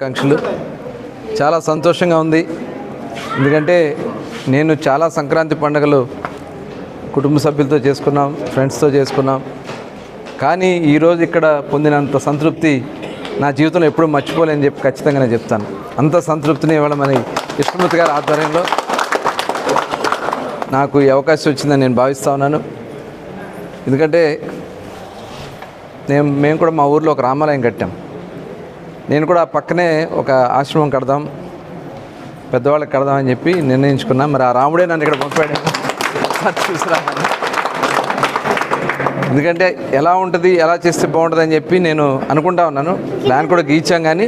ఆకాంక్షలు. చాలా సంతోషంగా ఉంది. ఎందుకంటే నేను చాలా సంక్రాంతి పండుగలు కుటుంబ సభ్యులతో చేసుకున్నాం ఫ్రెండ్స్తో చేసుకున్నాం. కానీ ఈరోజు ఇక్కడ పొందినంత సంతృప్తి నా జీవితంలో ఎప్పుడూ మర్చిపోలేని చెప్పి ఖచ్చితంగా నేను చెప్తాను. అంత సంతృప్తిని ఇవ్వడం మన గారి ఆధ్వర్యంలో నాకు ఈ అవకాశం వచ్చిందని నేను భావిస్తూ ఉన్నాను. ఎందుకంటే నేను మేము కూడా మా ఊర్లో ఒక రామాలయం కట్టాం. నేను కూడా పక్కనే ఒక ఆశ్రమం కడదాం పెద్దవాళ్ళకి కడదామని చెప్పి నిర్ణయించుకున్నా. మరి ఆ రాముడే నన్ను ఇక్కడ పంపాడు. చూసిరా ఎందుకంటే ఎలా ఉంటుంది ఎలా చేస్తే బాగుంటుంది అని చెప్పి నేను అనుకుంటా ఉన్నాను. ప్లాన్ కూడా గీచాం కానీ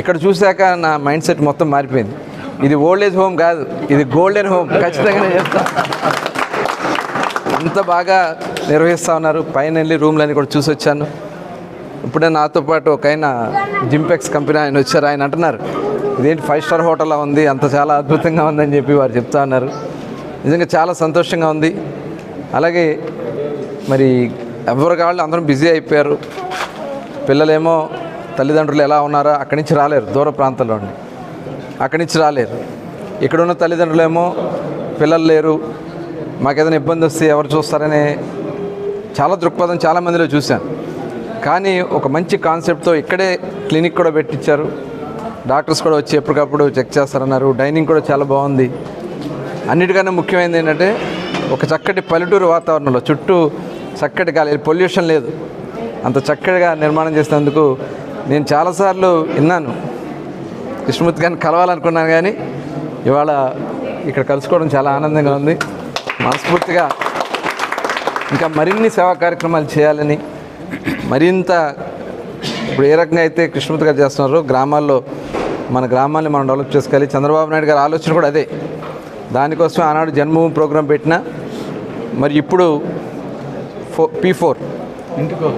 ఇక్కడ చూశాక నా మైండ్ సెట్ మొత్తం మారిపోయింది. ఇది ఓల్డ్ ఏజ్ హోమ్ కాదు ఇది గోల్డెన్ హోమ్. ఖచ్చితంగా నేను చెప్తాను అంత బాగా నిర్వహిస్తూ ఉన్నారు. పైన వెళ్ళి రూమ్లన్నీ కూడా చూసి వచ్చాను ఇప్పుడే నాతో పాటు ఒక ఆయన జింపెక్స్ కంపెనీ ఆయన వచ్చారు. ఆయన అంటున్నారు ఇదేంటి ఫైవ్ స్టార్ హోటల్లో ఉంది? అంత చాలా అద్భుతంగా ఉందని చెప్పి వారు చెప్తా ఉన్నారు. నిజంగా చాలా సంతోషంగా ఉంది. అలాగే మరి ఎవరు కావాలి అందరం బిజీ అయిపోయారు. పిల్లలేమో తల్లిదండ్రులు ఎలా ఉన్నారో? అక్కడి నుంచి రాలేరు దూర ప్రాంతంలో ఉండి అక్కడి నుంచి రాలేరు. ఇక్కడున్న తల్లిదండ్రులేమో పిల్లలు లేరు. మాకేదైనా ఇబ్బంది వస్తే ఎవరు చూస్తారనే చాలా దృక్పథం చాలా మందిలో చూశాను. కానీ ఒక మంచి కాన్సెప్ట్తో ఇక్కడే క్లినిక్ కూడా పెట్టించారు డాక్టర్స్ కూడా వచ్చి ఎప్పటికప్పుడు చెక్ చేస్తారన్నారు. డైనింగ్ కూడా చాలా బాగుంది. అన్నిటికన్నా ముఖ్యమైనది ఏంటంటే ఒక చక్కటి పల్లెటూరు వాతావరణంలో చుట్టూ చక్కటి గాలి పొల్యూషన్ లేదు. అంత చక్కటిగా నిర్మాణం చేసినందుకు నేను చాలాసార్లు విన్నాను. కృష్ణమూర్తి గారిని కలవాలనుకున్నాను కానీ ఇవాళ ఇక్కడ కలుసుకోవడం చాలా ఆనందంగా ఉంది. మనస్ఫూర్తిగా ఇంకా మరిన్ని సేవా కార్యక్రమాలు చేయాలని మరింత ఇప్పుడు ఏ రకంగా అయితే కృష్ణమూర్తి గారు చేస్తున్నారో గ్రామాల్లో మన గ్రామాన్ని మనం డెవలప్ చేసుకోవాలి. చంద్రబాబు నాయుడు గారి ఆలోచన కూడా అదే. దానికోసం ఆనాడు జన్మభూమి ప్రోగ్రాం పెట్టిన మరి ఇప్పుడు ఫో పీ ఫోర్. ఇంటికో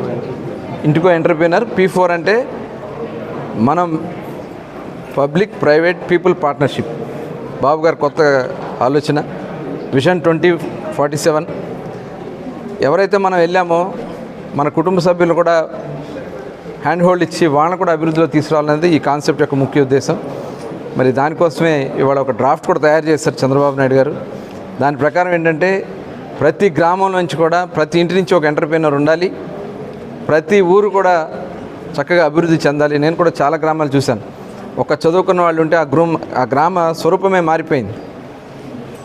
ఇంటికో. ఎంటర్ప్రీనర్ పీ ఫోర్ అంటే మనం public private people partnership. Babu garu కొత్త ఆలోచన. Vision twenty forty seven. ఎవరైతే మనం వెళ్ళామో మన కుటుంబ సభ్యులు కూడా హ్యాండ్ హోల్డ్ ఇచ్చి వాళ్ళని కూడా అభివృద్ధిలో తీసుకురావాలనేది ఈ కాన్సెప్ట్ యొక్క ముఖ్య ఉద్దేశం. మరి దానికోసమే ఇవాళ ఒక డ్రాఫ్ట్ కూడా తయారు చేశారు చంద్రబాబు నాయుడు గారు. దాని ప్రకారం ఏంటంటే ప్రతి గ్రామం నుంచి కూడా ప్రతి ఇంటి నుంచి ఒక ఎంటర్ప్రీనర్ ఉండాలి. ప్రతి ఊరు కూడా చక్కగా అభివృద్ధి చెందాలి. నేను కూడా చాలా గ్రామాలు చూశాను. ఒక చదువుకున్న వాళ్ళు ఉంటే ఆ గ్రూమ్ ఆ గ్రామ స్వరూపమే మారిపోయింది.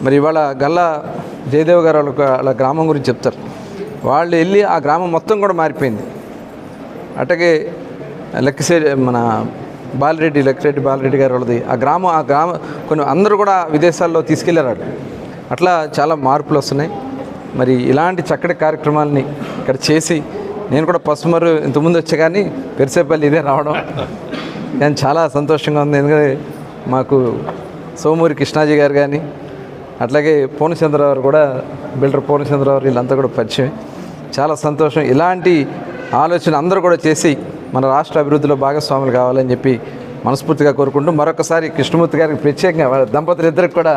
మరి ఇవాళ గల్లా జయదేవ్ గారు వాళ్ళ వాళ్ళ గ్రామం గురించి చెప్తారు. వాళ్ళు వెళ్ళి ఆ గ్రామం మొత్తం కూడా మారిపోయింది. అట్లాగే లెక్కసే మన బాలరెడ్డి లెక్కరెడ్డి బాలరెడ్డి గారు వాళ్ళది. ఆ గ్రామం ఆ గ్రామ కొన్ని అందరూ కూడా విదేశాల్లో తీసుకెళ్ళారు వాళ్ళు. అట్లా చాలా మార్పులు వస్తున్నాయి. మరి ఇలాంటి చక్కటి కార్యక్రమాలని ఇక్కడ చేసి నేను కూడా పసుమరు ఇంతకుముందు వచ్చా కానీ పెరిసేపల్లి ఇదే రావడం. నేను చాలా సంతోషంగా ఉంది. ఎందుకంటే మాకు సోమూరి కృష్ణాజీ గారు కానీ అట్లాగే పూర్ణచంద్రరావు కూడా బిల్డర్ పూర్ణచంద్రరావు వీళ్ళంతా కూడా పరిచయం. చాలా సంతోషం. ఇలాంటి ఆలోచన అందరూ కూడా చేసి మన రాష్ట్ర అభివృద్ధిలో భాగస్వాములు కావాలని చెప్పి మనస్ఫూర్తిగా కోరుకుంటూ మరొకసారి కృష్ణమూర్తి గారికి ప్రత్యేకంగా వాళ్ళ దంపతులు ఇద్దరికి కూడా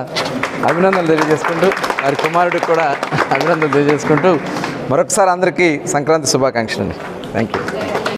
అభినందనలు తెలియజేసుకుంటూ వారి కుమారుడికి కూడా అభినందనలు తెలియజేసుకుంటూ మరొకసారి అందరికీ సంక్రాంతి శుభాకాంక్షలు అండి థ్యాంక్ యూ